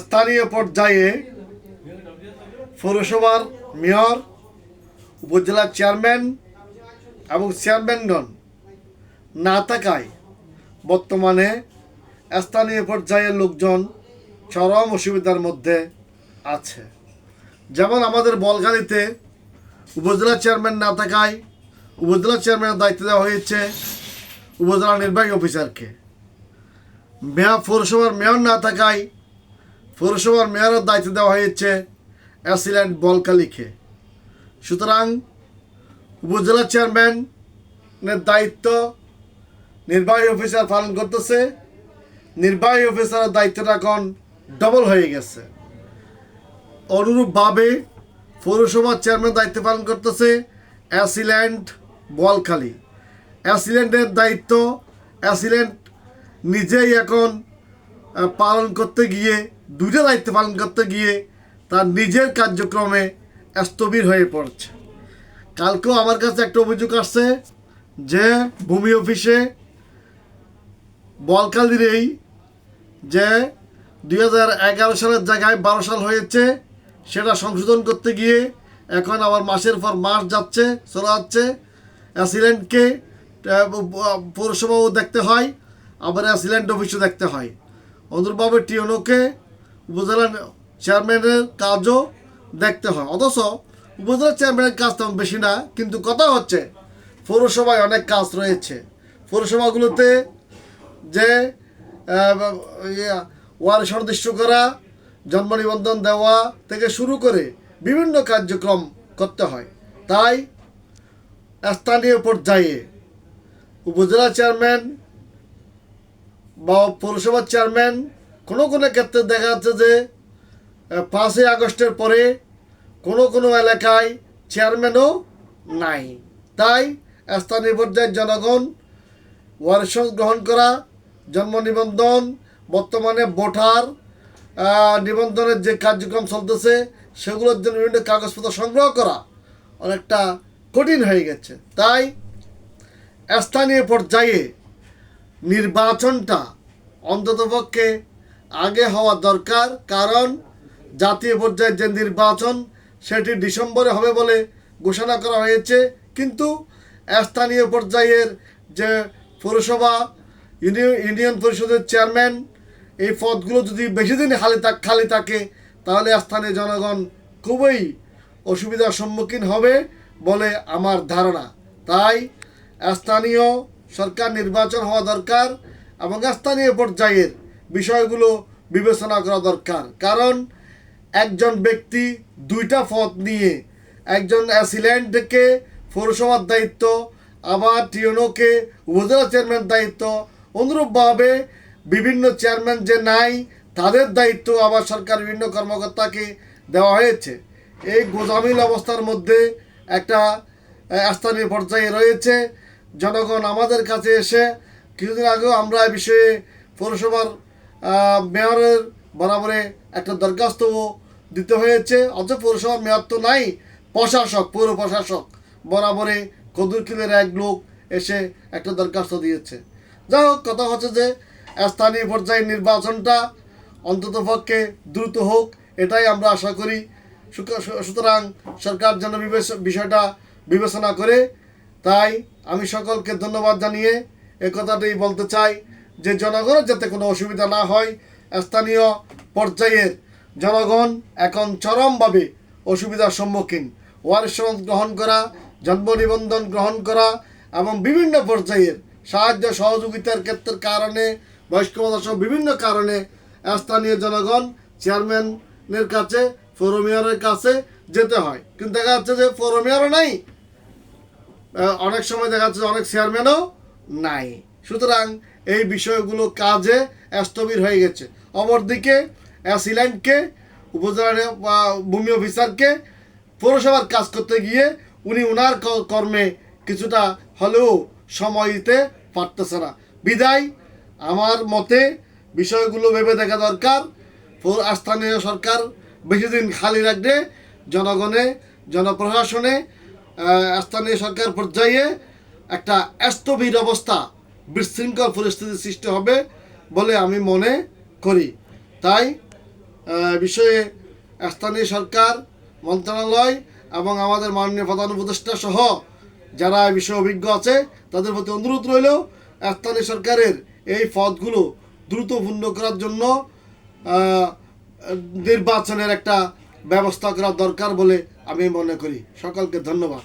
স্থানীয় পর্যায়ে পৌরসভার মেয়র উপজেলার চেয়ারম্যান এবং চেয়ারম্যানগণ না থাকায় বর্তমানে স্থানীয় পর্যায়ের লোকজন চরম অসুবিধার মধ্যে আছে। যেমন আমাদের বলগাড়িতে উপজেলা চেয়ারম্যান না থাকায় উপজেলা চেয়ারম্যানের দায়িত্ব দেওয়া হয়েছে উপজেলা নির্বাহী অফিসারকে। মেয়র, পৌরসভার মেয়র না থাকায় পৌরসভার মেয়রের দায়িত্ব দেওয়া হয়েছে অ্যাসিল্যান্ড বলকালিকে। সুতরাং উপজেলা চেয়ারম্যানের দায়িত্ব নির্বাহী অফিসার পালন করতেছে। নির্বাহী অফিসারের দায়িত্বটা এখন ডবল হয়ে গেছে। অনুরূপভাবে পৌরসভার চেয়ারম্যান দায়িত্ব পালন করতেছে অ্যাসিল্যান্ড বলখালি। অ্যাসিল্যান্ডের দায়িত্ব অ্যাসিল্যান্ড নিজেই এখন পালন করতে গিয়ে দুইটা দায়িত্ব পালন করতে গিয়ে তার নিজের কার্যক্রমে স্থবির হয়ে পড়ছে। কালকেও আমার কাছে একটা অভিযোগ আসছে যে, ভূমি অফিসে বলকালিরেই যে, দুই হাজার এগারো সালের জায়গায় বারো সাল হয়েছে, সেটা সংশোধন করতে গিয়ে এখন আবার মাসের পর মাস যাচ্ছে, চলে যাচ্ছে। অ্যাসিলেন্টকে পৌরসভাও দেখতে হয়, আবার অ্যাসিলেন্ট অফিসও দেখতে হয়। অনুরূপভাবে টিওনোকে উপজেলা চেয়ারম্যানের কাজও দেখতে হয়। অথচ উপজেলা চেয়ারম্যানের কাজ তেমন বেশি না, কিন্তু কথা হচ্ছে পৌরসভায় অনেক কাজ রয়েছে। পৌরসভাগুলোতে যে ওয়ার্ড সদৃশ্য করা, জন্ম নিবন্ধন দেওয়া থেকে শুরু করে বিভিন্ন কার্যক্রম করতে হয়। তাই স্থানীয় পর্যায়ে উপজেলা চেয়ারম্যান বা পৌরসভার চেয়ারম্যান কোনো কোনো ক্ষেত্রে দেখা যাচ্ছে যে পাঁচই আগস্টের পরে কোনো কোনো এলাকায় চেয়ারম্যানও নাই। তাই স্থানীয় পর্যায়ের জনগণ ওয়ারসন গ্রহণ করা, জন্ম নিবন্ধন, বর্তমানে ভোটার নিবন্ধনের যে কার্যক্রম চলতেছে, সেগুলোর জন্য বিভিন্ন কাগজপত্র সংগ্রহ করা অনেকটা কঠিন হয়ে গেছে। তাই স্থানীয় পর্যায়ে নির্বাচনটা অন্ততপক্ষে আগে হওয়া দরকার, কারণ জাতীয় পর্যায়ের যে নির্বাচন সেটি ডিসেম্বরে হবে বলে ঘোষণা করা হয়েছে। কিন্তু স্থানীয় পর্যায়ের যে পৌরসভা ইউনিয়ন পরিষদের চেয়ারম্যান, এই পদগুলো যদি বেশি দিন খালি থাক, খালি থাকে, তাহলে স্থানীয় জনগণ খুবই অসুবিধার সম্মুখীন হবে বলে আমার ধারণা। তাই স্থানীয় সরকার নির্বাচন হওয়া দরকার এবং স্থানীয় পর্যায়ের বিষয়গুলো বিবেচনা করা দরকার। কারণ একজন ব্যক্তি দুইটা পদ নিয়ে একজন অ্যাসিল্যান্ডকে পৌরসভার দায়িত্ব, আবার টিওনোকে উপজেলা চেয়ারম্যান দায়িত্ব। অনুরূপভাবে বিভিন্ন চেয়ারম্যান যে নাই, তাদের দায়িত্ব আবার সরকার বিভিন্ন কর্মকর্তাকে দেওয়া হয়েছে। এই গোজামিল অবস্থার মধ্যে একটা স্থানীয় পর্যায়ে রয়েছে। জনগণ আমাদের কাছে এসে কিছুদিন আগেও আমরা এ বিষয়ে পৌরসভার মেয়রের বরাবরে একটা দরখাস্তও দিতে হয়েছে। অথচ পৌরসভার মেয়র তো নাই, প্রশাসক, পৌর প্রশাসক বরাবরে কদুরকিলের এক লোক এসে একটা দরখাস্ত দিয়েছে। যাই হোক, কথা হচ্ছে যে, স্থানীয় পর্যায়ে নির্বাচনটা অন্ততপক্ষে দ্রুত হোক, এটাই আমরা আশা করি। সুতরাং সরকার যেন বিষয়টা বিবেচনা করে, তাই আমি সকলকে ধন্যবাদ জানিয়ে এ কথাটাই বলতে চাই। যে জনগণের যাতে কোনো অসুবিধা না হয়, স্থানীয় পর্যায়ের জনগণ এখন চরমভাবে অসুবিধার সম্মুখীন। ওয়ারিশ গ্রহণ করা, জন্ম নিবন্ধন গ্রহণ করা এবং বিভিন্ন পর্যায়ের সাহায্য সহযোগিতার ক্ষেত্রের কারণে বয়স্কতা সহ বিভিন্ন কারণে স্থানীয় জনগণ চেয়ারম্যানের কাছে পৌর মেয়রের কাছে যেতে হয়। কিন্তু দেখা যাচ্ছে যে পৌর মেয়রও নাই। অনেক সময় দেখা যাচ্ছে অনেক চেয়ারম্যানও নাই। সুতরাং এই বিষয়গুলো কাজে স্থবির হয়ে গেছে। অপরদিকে অ্যাসিল্যান্ডকে উপজেলা ভূমি অফিসারকে পৌরসভার কাজ করতে গিয়ে উনি ওনার কর্মে কিছুটা হলেও সময় দিতে পারতেছে না। বিদায়, আমার মতে বিষয়গুলো ভেবে দেখা দরকার। স্থানীয় সরকার বেশি দিন খালি রাখবে, জনগণে, জনপ্রশাসনে স্থানীয় সরকার পর্যায়ে একটা স্থবির অবস্থা বিশৃঙ্খল পরিস্থিতির সৃষ্টি হবে বলে আমি মনে করি। তাই বিষয়ে স্থানীয় সরকার, মন্ত্রণালয় এবং আমাদের মাননীয় প্রধান উপদেষ্টা সহ যারা বিষয়ে অভিজ্ঞ আছে, তাদের প্রতি অনুরোধ রইল স্থানীয় সরকারের এই পদগুলো দ্রুত পূর্ণ করার জন্য নির্বাচনের একটা ব্যবস্থা করা দরকার বলে আমি মনে করি। সকলকে ধন্যবাদ।